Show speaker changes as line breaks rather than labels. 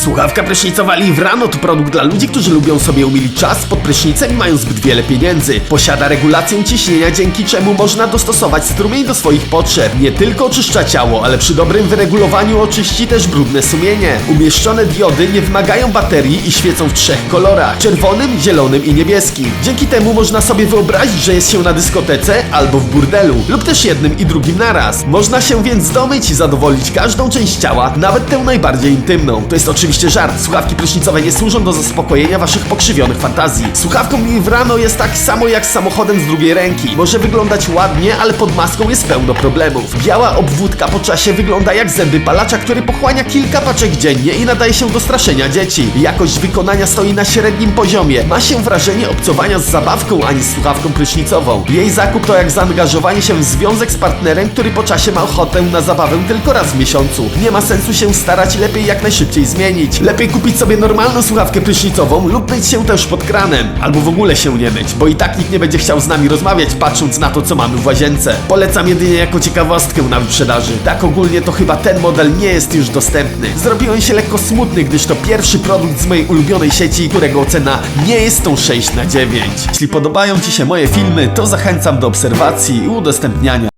Słuchawka prysznicowa Livrano to produkt dla ludzi, którzy lubią sobie umilić czas pod prysznicem i mają zbyt wiele pieniędzy. Posiada regulację ciśnienia, dzięki czemu można dostosować strumień do swoich potrzeb. Nie tylko oczyszcza ciało, ale przy dobrym wyregulowaniu oczyści też brudne sumienie. Umieszczone diody nie wymagają baterii i świecą w trzech kolorach: czerwonym, zielonym i niebieskim. Dzięki temu można sobie wyobrazić, że jest się na dyskotece albo w burdelu, lub też jednym i drugim naraz. Można się więc zdomyć i zadowolić każdą część ciała, nawet tę najbardziej intymną. To jest oczywiście żart. Słuchawki prysznicowe nie służą do zaspokojenia waszych pokrzywionych fantazji. Słuchawką Livrano jest tak samo jak z samochodem z drugiej ręki. Może wyglądać ładnie, ale pod maską jest pełno problemów. Biała obwódka po czasie wygląda jak zęby palacza, który pochłania kilka paczek dziennie i nadaje się do straszenia dzieci. Jakość wykonania stoi na średnim poziomie. Ma się wrażenie obcowania z zabawką, a nie z słuchawką prysznicową. Jej zakup to jak zaangażowanie się w związek z partnerem, który po czasie ma ochotę na zabawę tylko raz w miesiącu. Nie ma sensu się starać, lepiej jak najszybciej zmienić. Lepiej kupić sobie normalną słuchawkę prysznicową lub myć się też pod kranem. Albo w ogóle się nie myć, bo i tak nikt nie będzie chciał z nami rozmawiać, patrząc na to, co mamy w łazience. Polecam jedynie jako ciekawostkę na wyprzedaży. Tak ogólnie to chyba ten model nie jest już dostępny. Zrobiłem się lekko smutny, gdyż to pierwszy produkt z mojej ulubionej sieci, którego cena nie jest tą 6 na 9. Jeśli podobają Ci się moje filmy, to zachęcam do obserwacji i udostępniania.